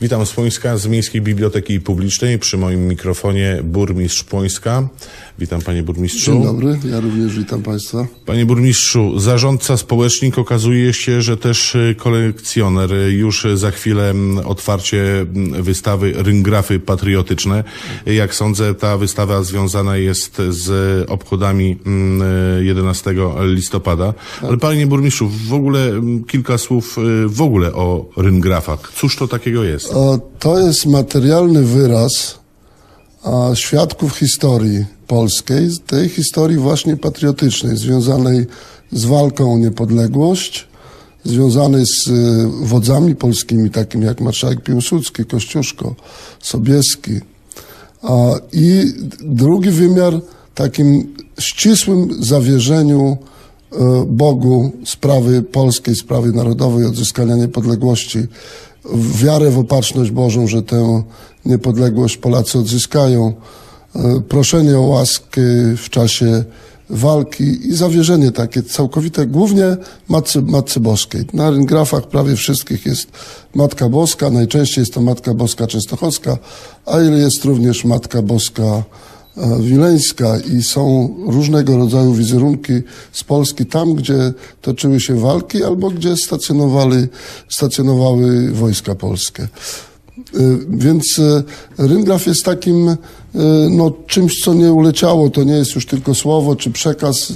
Witam z Płońska, z Miejskiej Biblioteki Publicznej. Przy moim mikrofonie burmistrz Płońska. Witam panie burmistrzu. Dzień dobry, ja również witam Państwa. Panie burmistrzu, zarządca społecznik okazuje się, że też y, kolekcjoner. Już y, za chwilę otwarcie wystawy Ryngrafy Patriotyczne. Jak sądzę, ta wystawa związana jest z obchodami mm, 11 listopada. Ale panie burmistrzu, w ogóle kilka słów y, w ogóle o ryngrafach. Cóż to takiego jest? To jest materialny wyraz świadków historii polskiej, tej historii właśnie patriotycznej, związanej z walką o niepodległość, związanej z y, wodzami polskimi, takimi jak marszałek Piłsudski, Kościuszko, Sobieski. I drugi wymiar takim ścisłym zawierzeniu y, Bogu sprawy polskiej, sprawy narodowej, odzyskania niepodległości, wiarę w opatrzność Bożą, że tę niepodległość Polacy odzyskają, e, proszenie o łaskę w czasie walki i zawierzenie takie całkowite, głównie Matce, Matce Boskiej. Na ryngrafach prawie wszystkich jest Matka Boska, najczęściej jest to Matka Boska Częstochowska, a ile jest również Matka Boska Wileńska i są różnego rodzaju wizerunki z Polski tam, gdzie toczyły się walki albo gdzie stacjonowali, stacjonowały wojska polskie. Y, Więc y, ryngraf jest takim y, no, czymś, co nie uleciało. To nie jest już tylko słowo czy przekaz.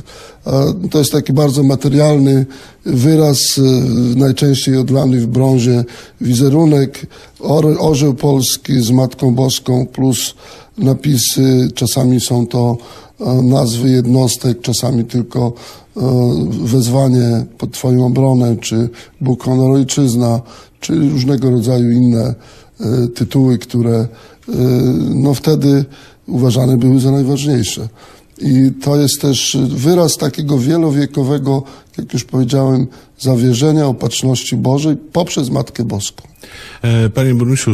To jest taki bardzo materialny wyraz, najczęściej odlany w brązie wizerunek, or- orzeł polski z Matką Boską plus napisy. Czasami są to e, nazwy jednostek, czasami tylko e, wezwanie pod Twoją obronę, czy Bóg, honor, ojczyzna, czy różnego rodzaju inne tytuły, które e, no wtedy uważane były za najważniejsze. I to jest też wyraz takiego wielowiekowego, jak już powiedziałem, zawierzenia opatrzności Bożej poprzez Matkę Boską. E, Panie burmistrzu,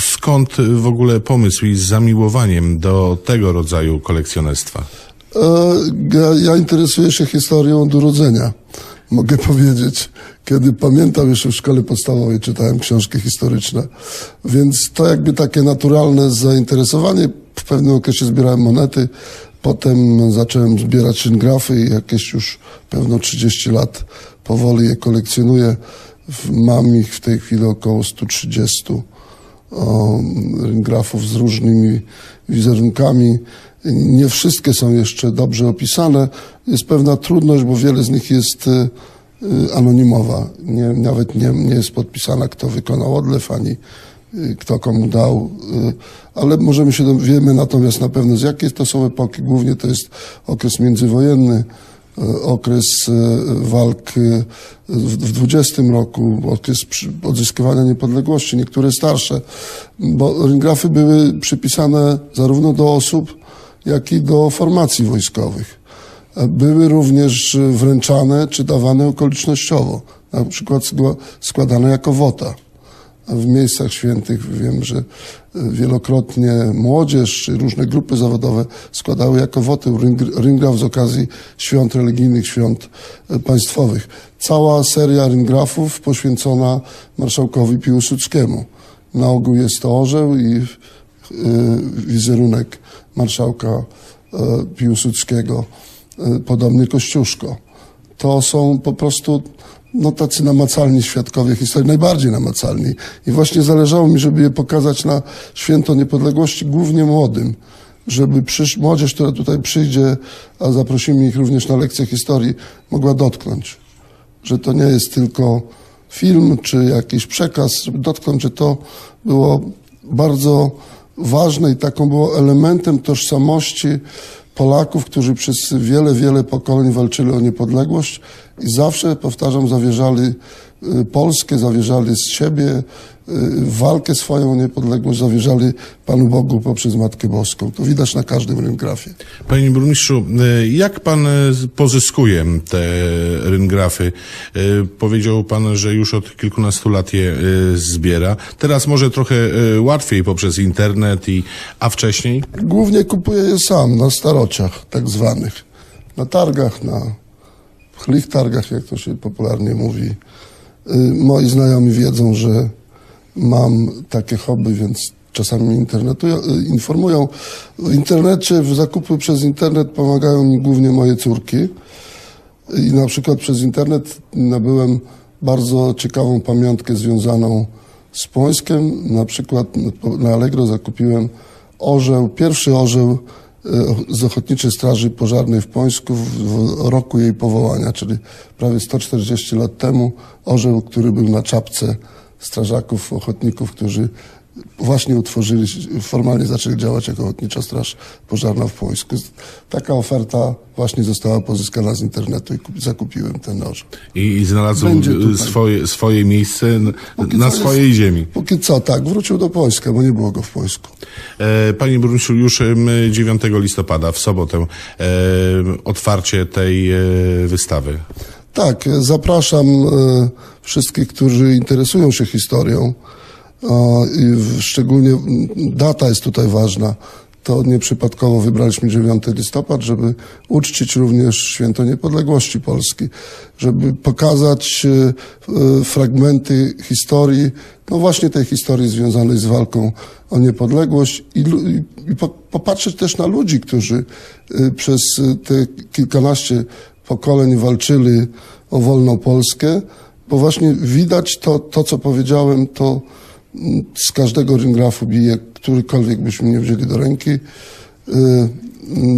skąd w ogóle pomysł i zamiłowaniem do tego rodzaju kolekcjonerstwa? E, Ja, ja interesuję się historią od urodzenia, mogę powiedzieć. Kiedy pamiętam jeszcze w szkole podstawowej czytałem książki historyczne, więc to jakby takie naturalne zainteresowanie. W pewnym okresie zbierałem monety, potem zacząłem zbierać grafy i jakieś już pewno 30 lat powoli je kolekcjonuję. Mam ich w tej chwili około 130 o, grafów z różnymi wizerunkami. Nie wszystkie są jeszcze dobrze opisane. Jest pewna trudność, bo wiele z nich jest y, y, anonimowa. Nie, nawet nie, nie jest podpisana, kto wykonał odlew, ani y, kto komu dał. Ale możemy się dowiemy natomiast na pewno z jakiej to są epoki. Głównie to jest okres międzywojenny, okres walk w w 20 roku, okres odzyskiwania niepodległości, niektóre starsze, bo ryngrafy były przypisane zarówno do osób, jak i do formacji wojskowych. E, Były również wręczane czy dawane okolicznościowo, na przykład skła- składane jako wota w miejscach świętych wiem, że y, wielokrotnie młodzież czy różne grupy zawodowe składały jako woty ring- ringraf z okazji świąt religijnych, świąt państwowych. Cała seria ringrafów poświęcona marszałkowi Piłsudskiemu. Na ogół jest to orzeł i wizerunek marszałka y, Piłsudskiego, y, podobny Kościuszko to są po prostu no, tacy namacalni świadkowie historii, najbardziej namacalni. I właśnie zależało mi, żeby je pokazać na Święto Niepodległości, głównie młodym, żeby przysz, młodzież, która tutaj przyjdzie, a zaprosimy ich również na lekcję historii, mogła dotknąć, że to nie jest tylko film czy jakiś przekaz, żeby dotknąć, że to było bardzo ważne i taką było elementem tożsamości Polaków, którzy przez wiele, wiele pokoleń walczyli o niepodległość i zawsze, powtarzam, zawierzali Polskę, zawierzali z siebie, y, walkę swoją o niepodległość, zawierzali Panu Bogu poprzez Matkę Boską. To widać na każdym ryngrafie. Panie burmistrzu, e, jak pan pozyskuje te ryngrafy? Powiedział pan, że już od kilkunastu lat je zbiera. Teraz może trochę łatwiej poprzez internet, i, a wcześniej? Głównie kupuję je sam, na starociach tak zwanych, na targach, na chlich targach, jak to się popularnie mówi. Y, Moi znajomi wiedzą, że mam takie hobby, więc czasami mnie internetują, y, informują. W internecie, w zakupy przez internet pomagają mi głównie moje córki. I na przykład przez internet nabyłem bardzo ciekawą pamiątkę związaną z Płońskiem. Na przykład na Allegro zakupiłem orzeł, pierwszy orzeł z Ochotniczej Straży Pożarnej w Płońsku w, w roku jej powołania, czyli prawie 140 lat temu. Orzeł, który był na czapce strażaków, ochotników, którzy właśnie utworzyli, formalnie zaczęli działać jako Ochotnicza Straż Pożarna w Płońsku. Taka oferta właśnie została pozyskana z internetu i kup- zakupiłem ten orzeł. I, i znalazł swoje, swoje miejsce Póki na co swojej jest- ziemi. Póki co, tak, wrócił do Płońska, bo nie było go w Płońsku. E, Panie burmistrzu, już em, 9 listopada, w sobotę, e, otwarcie tej e, wystawy. Tak, zapraszam e, wszystkich, którzy interesują się historią. I szczególnie data jest tutaj ważna. To nieprzypadkowo wybraliśmy 9 listopad, żeby uczcić również święto niepodległości Polski, żeby pokazać e, e, fragmenty historii, no właśnie tej historii związanej z walką o niepodległość i, i, i po, popatrzeć też na ludzi, którzy e, przez te kilkanaście pokoleń walczyli o wolną Polskę, bo właśnie widać to, to co powiedziałem, to z każdego ringrafu bije, którykolwiek byśmy nie wzięli do ręki, y,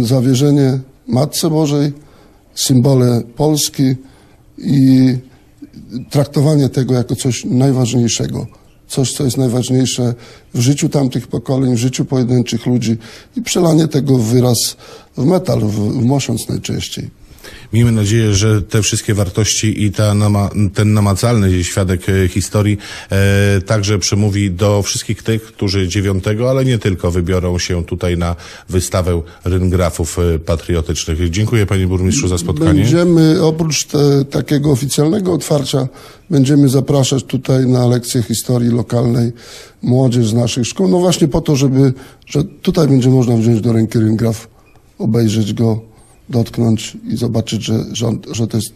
zawierzenie Matce Bożej, symbole Polski i traktowanie tego jako coś najważniejszego. Coś, co jest najważniejsze w życiu tamtych pokoleń, w życiu pojedynczych ludzi i przelanie tego w wyraz w metal, w, w mosiąc najczęściej. Miejmy nadzieję, że te wszystkie wartości i ta nama, ten namacalny świadek e, historii e, także przemówi do wszystkich tych, którzy 9, ale nie tylko, wybiorą się tutaj na wystawę ryngrafów e, patriotycznych. Dziękuję panie burmistrzu za spotkanie. Będziemy, oprócz te, takiego oficjalnego otwarcia, będziemy zapraszać tutaj na lekcje historii lokalnej młodzież z naszych szkół. No właśnie po to, żeby, że tutaj będzie można wziąć do ręki ryngraf, obejrzeć go, dotknąć i zobaczyć, że, że, to jest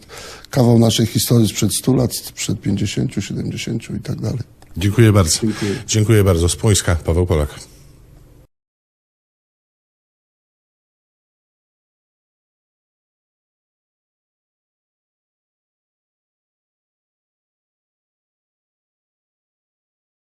kawał naszej historii sprzed 100 lat, sprzed 50, 70 i tak dalej. Dziękuję bardzo. Dziękuję bardzo. Z Płońska, Paweł Polak.